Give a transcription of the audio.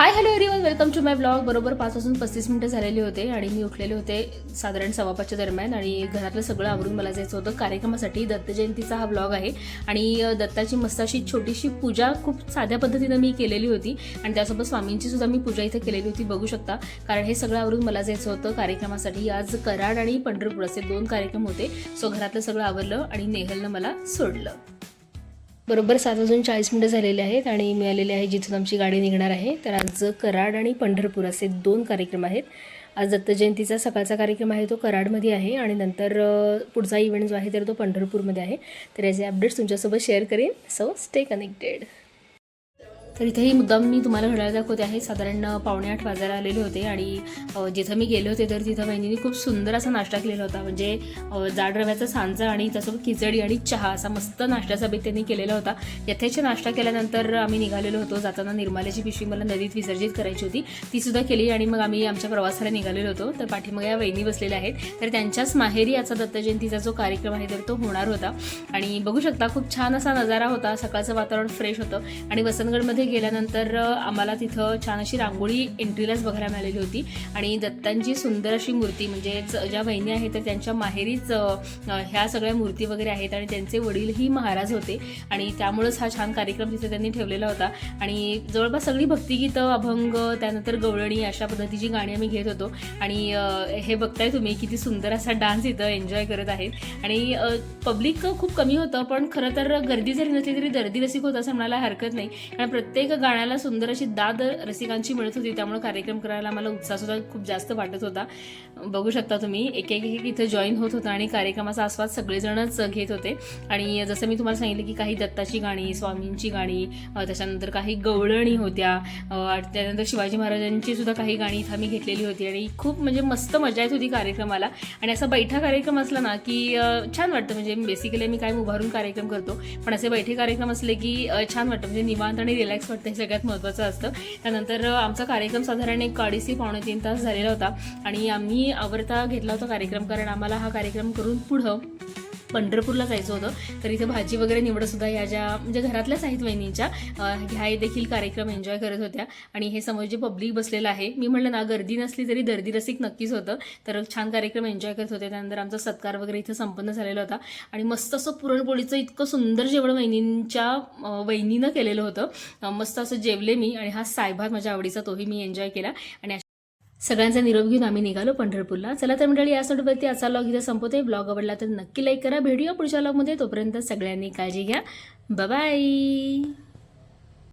Hi hello everyone welcome to my blog बरोबर पाच वाजून पस्तीस मिनिटं झालेली होते आणि मी उठलेले होते साधारण सवापाच्या दरम्यान आणि घरातलं सगळं आवरून मला जायचं होतं कार्यक्रमासाठी. दत्त जयंतीचा हा ब्लॉग आहे आणि दत्ताची मस्त अशी छोटीशी पूजा खूप साध्या पद्धतीनं मी केलेली होती आणि त्यासोबत स्वामींची सुद्धा मी पूजा इथे केलेली होती बघू शकता. कारण हे सगळं आवरून मला जायचं होतं कार्यक्रमासाठी. आज कराड आणि पंढरपूर असे दोन कार्यक्रम होते. सो घरातलं सगळं आवरलं आणि नेहलनं मला सोडलं. बरोबर सात वाजून चाळीस मिनटं झालेले आहेत आणि मिळालेले आहे जिथून आमची गाडी निघणार आहे. तर आज कराड आणि पंढरपूर असे दोन कार्यक्रम आहेत. आज दत्त जयंतीचा सकाळचा कार्यक्रम आहे तो कराडमध्ये आहे आणि नंतर पुढचा इव्हेंट जो आहे तर तो पंढरपूरमध्ये आहे. तर याचे अपडेट्स तुमच्यासोबत शेअर करेन. सो स्टे कनेक्टेड तर इथेही मुद्दाम मी तुम्हाला घड्याळ दाखवते आहे. साधारण पावणे आठ वाजायला आलेले होते आणि जिथं मी गेले होते तर तिथं बहिणींनी खूप सुंदर असा नाश्ता केलेला होता. म्हणजे जाड रव्याचा सांजा आणि त्यासोबत खिचडी आणि चहा असा मस्त नाश्त्याचा बेत त्यांनी केलेला होता. यथेच नाश्ता केल्यानंतर आम्ही निघालेलो होतो. जाताना निर्माल्याची पिशवी मला नदीत विसर्जित करायची होती. ती सुद्धा केली आणि मग आम्ही आमच्या प्रवासाला निघालेलो होतो. तर पाठीमागे या वहिनी बसलेल्या आहेत. तर त्यांच्याच माहेरी याचा दत्त जयंतीचा जो कार्यक्रम आहे तर तो होणार होता. आणि बघू शकता खूप छान असा नजारा होता. सकाळचं वातावरण फ्रेश होतं. आणि वसंतगडमध्ये गेल्यानंतर आम्हाला तिथं छान अशी रांगोळी एंट्रीलाच बघायला मिळालेली होती. आणि दत्तांची सुंदर अशी मूर्ती म्हणजेच ज्या वहिनी आहेत तर त्यांच्या माहेरीच ह्या सगळ्या मूर्ती वगैरे आहेत आणि त्यांचे वडीलही महाराज होते. आणि त्यामुळंच हा छान कार्यक्रम तिथे त्यांनी ठेवलेला होता. आणि जवळपास सगळी भक्तिगीतं अभंग त्यानंतर गवळणी अशा पद्धतीची गाणी आम्ही घेत होतो. आणि हे बघताय तुम्ही किती सुंदर असा डान्स इथं एन्जॉय करत आहेत. आणि पब्लिक खूप कमी होतं पण खरं तर गर्दी जरी नसली तरी दर्दी रसिक होतं असं म्हणायला हरकत नाही. कारण प्रत्येक गाण्याला सुंदर अशी दाद रसिकांची मिळत होती त्यामुळे कार्यक्रम करायला मला उत्साह सुद्धा खूप जास्त वाटत होता. बघू शकता तुम्ही एक एक एक इथं जॉईन होत होता आणि कार्यक्रमाचा आस्वाद सगळेजणच घेत होते. आणि जसं मी तुम्हाला सांगितलं की काही दत्ताची गाणी स्वामींची गाणी त्याच्यानंतर काही गवळणी होत्या त्यानंतर शिवाजी महाराजांची सुद्धा काही गाणी इथं मी घेतलेली होती. आणि खूप म्हणजे मस्त मजा येत होती कार्यक्रमाला. आणि असा बैठा कार्यक्रम असला ना की छान वाटतं. म्हणजे बेसिकली मी काय उभारून कार्यक्रम करतो. पण असे बैठे कार्यक्रम असले की छान वाटतं. म्हणजे निवांत आणि रिलॅक्स वाटतं हे सगळ्यात महत्त्वाचं असतं. त्यानंतर आमचा कार्यक्रम साधारण एक अडीचशे पावणे तीन तास झालेला होता. आणि आम्ही आवडता घेतला होता कार्यक्रम कारण आम्हाला हा कार्यक्रम करून पुढं पंढरपूरला जायचं होतं. तर इथे भाजी वगैरे निवडसुद्धा या ज्या म्हणजे घरातल्याच आहेत वहिनींच्या ह्या देखील कार्यक्रम एन्जॉय करत होत्या. आणि हे समोर जे पब्लिक बसलेलं आहे मी म्हणलं ना गर्दी नसली तरी दर्दी रसिक नक्कीच होतं. तर छान कार्यक्रम एन्जॉय करत होते. त्यानंतर आमचा सत्कार वगैरे इथं संपन्न झालेला होता. आणि मस्त असं पुरणपोळीचं इतकं सुंदर जेवण वहिनींच्या वहिनीनं केलेलं होतं. मस्त असं जेवले मी आणि हा सायभात माझ्या आवडीचा तोही मी एन्जॉय केला. आणि सगळ्यांचा निरोप घेऊन आम्ही निघालो पंढरपूरला. चला तर मंडळी या सोडवरती आजचा ब्लॉग इथे संपवते. ब्लॉग आवडला तर नक्की लाईक करा. भेटूया पुढच्या ब्लॉगमध्ये तोपर्यंत सगळ्यांनी काळजी घ्या. बाय